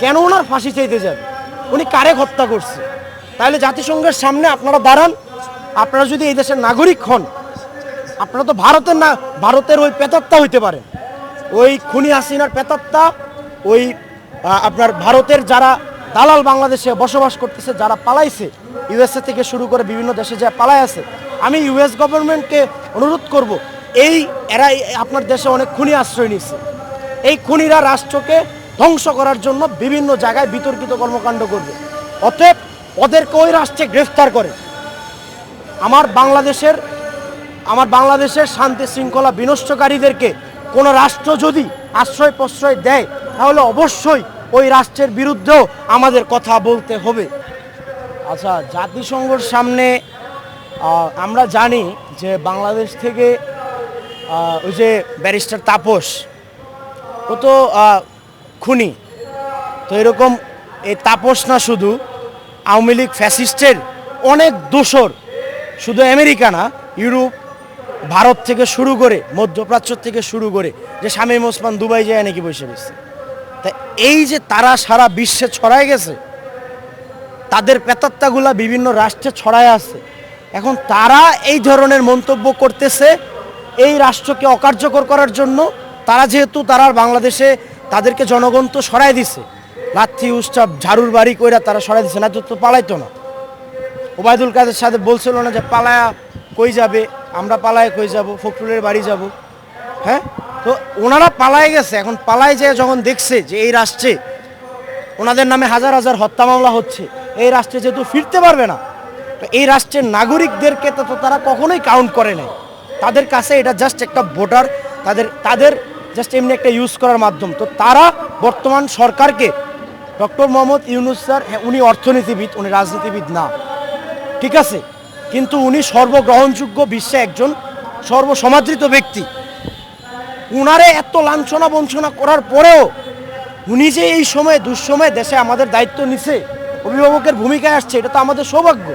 কেন ওনার ফাঁসি চাইতে যাবে? উনি কারে হত্যা করছে? তাহলে জাতিসংঘের সামনে আপনারা দাঁড়ান। আপনারা যদি এই দেশের নাগরিক হন, আপনারা তো ভারতের না, ভারতের ওই পেতাত্তা হইতে পারেন। ওই খুনি হাসিনার পেতাত্তা, ওই আপনার ভারতের যারা দালাল বাংলাদেশে বসবাস করতেছে, যারা পালাইছে, ইউএসএ থেকে শুরু করে বিভিন্ন দেশে যা পালাই আছে, আমি ইউএস গভর্নমেন্টকে অনুরোধ করব, এই, এরা, আপনার দেশে অনেক খুনি আশ্রয় নিচ্ছে এই খুনিরা রাষ্ট্রকে ধ্বংস করার জন্য বিভিন্ন জায়গায় বিতর্কিত কর্মকাণ্ড করবে। অতএব ওদেরকে ওই রাষ্ট্রে গ্রেফতার করে। আমার বাংলাদেশের আমার বাংলাদেশের শান্তি শৃঙ্খলা বিনষ্টকারীদেরকে কোনো রাষ্ট্র যদি আশ্রয় প্রশ্রয় দেয়, তাহলে অবশ্যই ওই রাষ্ট্রের বিরুদ্ধেও আমাদের কথা বলতে হবে। আচ্ছা জাতিসংঘর সামনে আমরা জানি যে বাংলাদেশ থেকে ওই যে ব্যারিস্টার তাপস, ও তো খুনি। তো এরকম এই তাপস না শুধু, আওয়ামী লীগ ফ্যাসিস্টের অনেক দোসর শুধু আমেরিকা না, ইউরোপ, ভারত থেকে শুরু করে, মধ্যপ্রাচ্য থেকে শুরু করে, যে শামীম ওসমান দুবাই যায় নাকি বসে রয়েছে তা এই যে তারা সারা বিশ্বে ছড়ায় গেছে, তাদের পেতাত্তাগুলা বিভিন্ন রাষ্ট্রে ছড়ায় আছে, এখন তারা এই ধরনের মন্তব্য করতেছে, এই রাষ্ট্রকে অকার্যকর করার জন্য, তারা যেহেতু তারা বাংলাদেশে তাদেরকে জনগণ তো সরাই দিছে। লাথি উৎসব ঝাড়ুর বাড়ি কইরা তারা সরাই দিছে, না তো পালাইতো না। ওবায়দুল কাদের সাথে বলছিল না যে পালায়া কই যাবে? আমরা পালায় কই যাব? ফখরুলের বাড়ি যাব। হ্যাঁ? তো ওনারা পালায় গেছে। এখন পালায় যায় যখন দেখছে যে এই রাষ্ট্রে ওনাদের নামে হাজার হাজার হত্যা মামলা হচ্ছে, এই রাষ্ট্রে যেহেতু ফিরতে পারবে না, তো এই রাষ্ট্রের নাগরিকদেরকে তো তারা কখনোই কাউন্ট করে নাই। তাদের কাছে এটা জাস্ট একটা ভোটার তাদের তাদের জাস্ট এমনি একটা ইউজ করার মাধ্যম। তো তারা বর্তমান সরকারকে ডক্টর মোহাম্মদ ইউনুস স্যার হ্যাঁ, উনি অর্থনীতিবিদ উনি রাজনীতিবিদ না। ঠিক আছে? কিন্তু উনি সর্বগ্রহণযোগ্য বিশ্বে একজন সর্বসমাদৃত ব্যক্তি। উনারে এত লাঞ্ছনা বঞ্চনা করার পরেও উনি যে এই সময়ে দুঃসময়ে দেশে আমাদের দায়িত্ব নিছে অভিভাবকের ভূমিকায় আসছে এটা তো আমাদের সৌভাগ্য।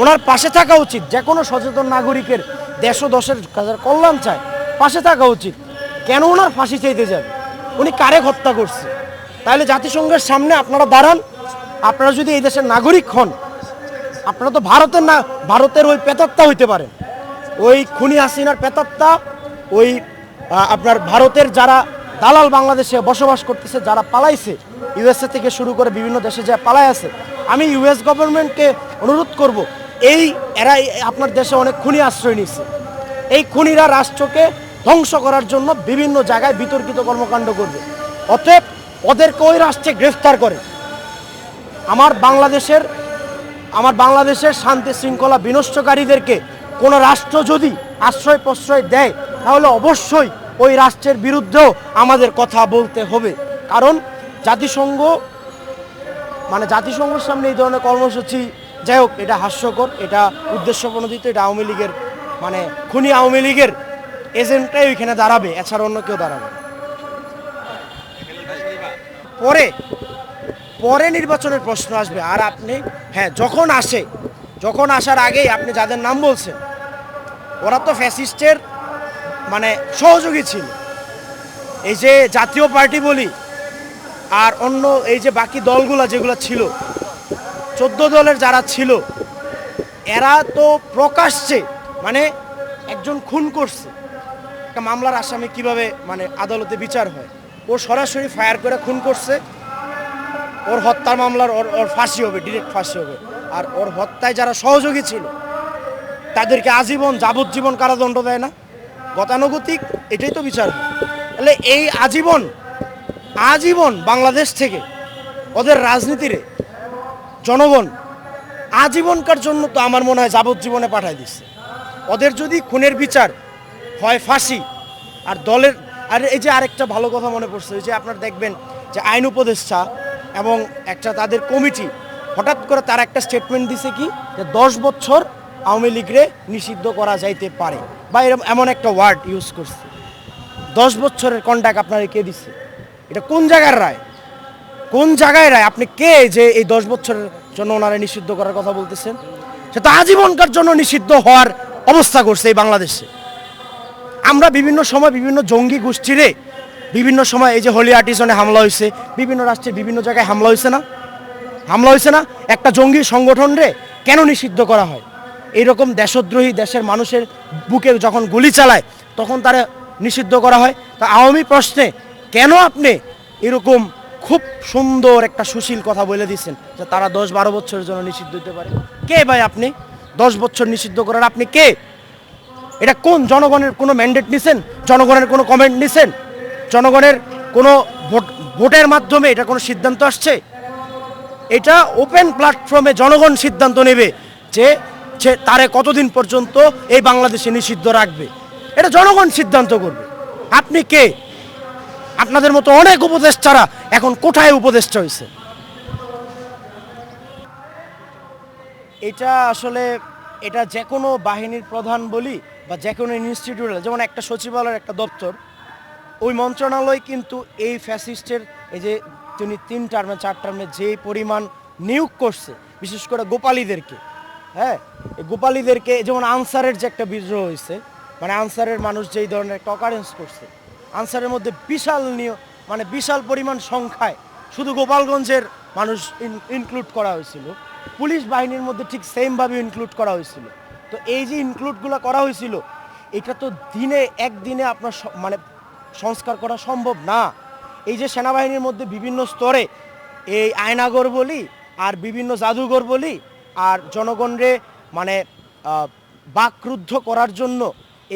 ওনার পাশে থাকা উচিত। যে কোনো সচেতন নাগরিকের দেশ দশের কল্যাণ চায় পাশে থাকা উচিত। কেন ওনার ফাঁসি চাইতে যাবে? উনি কারে হত্যা করছে? তাহলে জাতিসংঘের সামনে আপনারা দাঁড়ান। আপনারা যদি এই দেশের নাগরিক হন, আপনারা তো ভারতের না, ভারতের ওই পেতাত্তা হইতে পারেন। ওই খুনি হাসিনার পেতাত্তা, ওই আপনার ভারতের যারা দালাল বাংলাদেশে বসবাস করতেছে, যারা পালাইছে, ইউএসএ থেকে শুরু করে বিভিন্ন দেশে যা পালাই আছে, আমি ইউএস গভর্নমেন্টকে অনুরোধ করব, এই, এরা, আপনার দেশে অনেক খুনি আশ্রয় নিচ্ছে এই খুনিরা রাষ্ট্রকে ধ্বংস করার জন্য বিভিন্ন জায়গায় বিতর্কিত কর্মকাণ্ড করবে। অতএব ওদেরকে ওই রাষ্ট্রে গ্রেফতার করে। আমার বাংলাদেশের আমার বাংলাদেশের শান্তি শৃঙ্খলা বিনষ্টকারীদেরকে কোনো রাষ্ট্র যদি আশ্রয় প্রশ্রয় দেয়, তাহলে অবশ্যই ওই রাষ্ট্রের বিরুদ্ধেও আমাদের কথা বলতে হবে। কারণ জাতিসংঘ মানে জাতিসংঘের সামনে এই ধরনের কর্মসূচি, যাই হোক, এটা হাস্যকর, এটা উদ্দেশ্য প্রণোদিত, এটা আওয়ামী লীগের মানে খুনি আওয়ামী লীগের এজেন্টটাই ওইখানে দাঁড়াবে, এছাড়া অন্য কেউ দাঁড়াবে পরে পরে নির্বাচনের প্রশ্ন আসবে, আর আপনি হ্যাঁ যখন আসে, যখন আসার আগেই আপনি যাদের নাম বলছেন, ওরা তো ফ্যাসিস্টের মানে সহযোগী ছিল। এই যে জাতীয় পার্টি বলি, আর অন্য এই যে বাকি দলগুলো যেগুলো ছিল, চোদ্দ দলের যারা ছিল, এরা তো প্রকাশ্যে মানে একজন খুন করছে। একটা মামলার আসামি কীভাবে মানে আদালতে বিচার হয়? ও সরাসরি ফায়ার করে খুন করছে। ওর হত্যার মামলার ওর ওর ফাঁসি হবে, ডিরেক্ট ফাঁসি হবে। আর ওর হত্যায় যারা সহযোগী ছিল, তাদেরকে আজীবন যাবজ্জীবন কারাদণ্ড দেয় না। গতানুগতিক, এটাই তো বিচার তাহলে এই আজীবন আজীবন বাংলাদেশ থেকে ওদের রাজনীতিরে জনগণ আজীবনকার জন্য তো আমার মনে হয় যাবজ্জীবনে পাঠায় দিচ্ছে ওদের যদি খুনের বিচার হয় ফাঁসি। আর দলের আর এই যে আরেকটা ভালো কথা মনে পড়ছে যে আপনার দেখবেন যে আইন উপদেষ্টা এবং একটা তাদের কমিটি, হঠাৎ করে তার একটা স্টেটমেন্ট দিছে কি, যে দশ বছর আওয়ামী লীগরে নিষিদ্ধ করা যাইতে পারে। বা এরকম এমন একটা ওয়ার্ড ইউজ করছে। দশ বছরের কন্ট্যাক্ট আপনারা কে দিচ্ছে এটা কোন জায়গার রায়? কোন জায়গায় রায়? আপনি কে যে এই দশ বছরের জন্য ওনারা নিষিদ্ধ করার কথা বলতেছেন? সে তো আজীবনকার জন্য নিষিদ্ধ হওয়ার অবস্থা করছে এই বাংলাদেশে। আমরা বিভিন্ন সময় বিভিন্ন জঙ্গি গোষ্ঠীরে বিভিন্ন সময় এই যে হোলি আর্টিসনে হামলা হয়েছে বিভিন্ন রাষ্ট্রে বিভিন্ন জায়গায় হামলা হয়েছে না? হামলা হয়েছে না? একটা জঙ্গি সংগঠন রে কেন নিষিদ্ধ করা হয়? এইরকম দেশদ্রোহী দেশের মানুষের বুকে যখন গুলি চালায়, তখন তারা নিষিদ্ধ করা হয়। তা আওয়ামী প্রশ্নে কেন আপনি এরকম খুব সুন্দর একটা সুশীল কথা বলে দিচ্ছেন যে তারা দশ বারো বছরের জন্য নিষিদ্ধ হতে পারে? কে ভাই আপনি? দশ বছর নিষিদ্ধ করার আপনি কে? এটা কোন জনগণের কোনো ম্যান্ডেট নিছেন? জনগণের কোনো কমেন্ট নিছেন? জনগণের কোনো ভোট, ভোটের মাধ্যমে এটা কোনো সিদ্ধান্ত আসছে? এটা ওপেন প্ল্যাটফর্মে জনগণ সিদ্ধান্ত নেবে যে সে তারে কতদিন পর্যন্ত এই বাংলাদেশে নিষিদ্ধ রাখবে। এটা জনগণ সিদ্ধান্ত করবে। আপনি কে? আপনাদের মতো অনেক উপদেষ্টারা এখন কোথায় উপদেষ্টা হয়েছে এটা আসলে এটা যে কোনো বাহিনীর প্রধান বলি বা যে কোনো ইনস্টিটিউট যেমন একটা সচিবালয়ের একটা দপ্তর, ওই মন্ত্রণালয় কিন্তু এই ফ্যাসিস্টের এই যে তিনি তিন টার্মে চার টার্মে যে পরিমাণ নিয়োগ করছে, বিশেষ করে গোপালীদেরকে হ্যাঁ? গোপালীদেরকে যেমন আনসারের যে একটা বিদ্রোহ হয়েছে মানে আনসারের মানুষ যেই ধরনের একটা অকারেন্স করছে, আনসারের মধ্যে বিশাল নিয় মানে বিশাল পরিমাণ সংখ্যায় শুধু গোপালগঞ্জের মানুষ ইনক্লুড করা হয়েছিল। পুলিশ বাহিনীর মধ্যে ঠিক সেমভাবে ইনক্লুড করা হয়েছিল। তো এই যে ইনক্লুডগুলো করা হয়েছিল, এটা তো দিনে, একদিনে আপনার মানে সংস্কার করা সম্ভব না। এই যে সেনাবাহিনীর মধ্যে বিভিন্ন স্তরে এই আয়নাগর বলি আর বিভিন্ন জাদুঘর বলি আর জনগণরে মানে বাকরুদ্ধ করার জন্য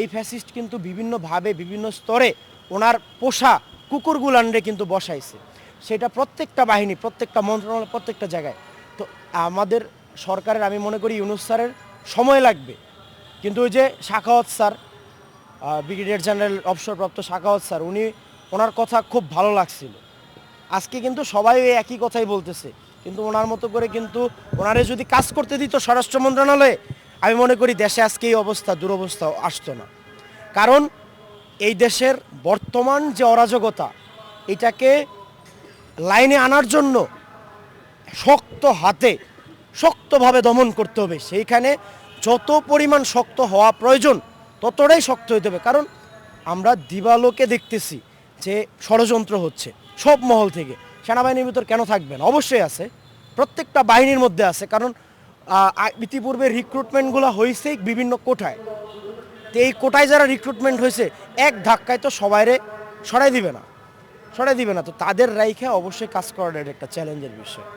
এই ফ্যাসিস্ট কিন্তু বিভিন্নভাবে বিভিন্ন স্তরে ওনার পোষা কুকুরগুলানরে কিন্তু বসাইছে। সেটা প্রত্যেকটা বাহিনী, প্রত্যেকটা মন্ত্রণালয়, প্রত্যেকটা জায়গায়। তো আমাদের সরকারের, আমি মনে করি ইউনুস স্যারের সময় লাগবে। কিন্তু ওই যে শাখাওয়াত স্যার ব্রিগেডিয়ার জেনারেল, অবসরপ্রাপ্ত শাখাওয়াত স্যার, উনি, ওনার কথা খুব ভালো লাগছিল। আজকে কিন্তু সবাই একই কথাই বলতেছে। কিন্তু ওনার মতো করে কিন্তু ওনারে যদি কাজ করতে দিত স্বরাষ্ট্র মন্ত্রণালয়ে, আমি মনে করি দেশে আজকে এই অবস্থা, দুরবস্থা আসতো না। কারণ এই দেশের বর্তমান যে অরাজকতা, এটাকে লাইনে আনার জন্য শক্ত হাতে, শক্তভাবে দমন করতে হবে। সেইখানে যত পরিমাণ শক্ত হওয়া প্রয়োজন, ততটাই শক্ত হতে হবে। কারণ আমরা দিবালোকে দেখতেছি যে ষড়যন্ত্র হচ্ছে সব মহল থেকে। সেনাবাহিনীর ভিতর কেন থাকবেন? অবশ্যই আছে। প্রত্যেকটা বাহিনীর মধ্যে আছে। কারণ ইতিপূর্বে রিক্রুটমেন্টগুলো হয়েছে বিভিন্ন কোটায় তো এই কোটায় যারা রিক্রুটমেন্ট হয়েছে এক ধাক্কায় তো সবাইরে সরাই দিবে না। সরাই দিবে না। তো তাদের রাইখে অবশ্যই কাজ করাটা একটা চ্যালেঞ্জের বিষয়।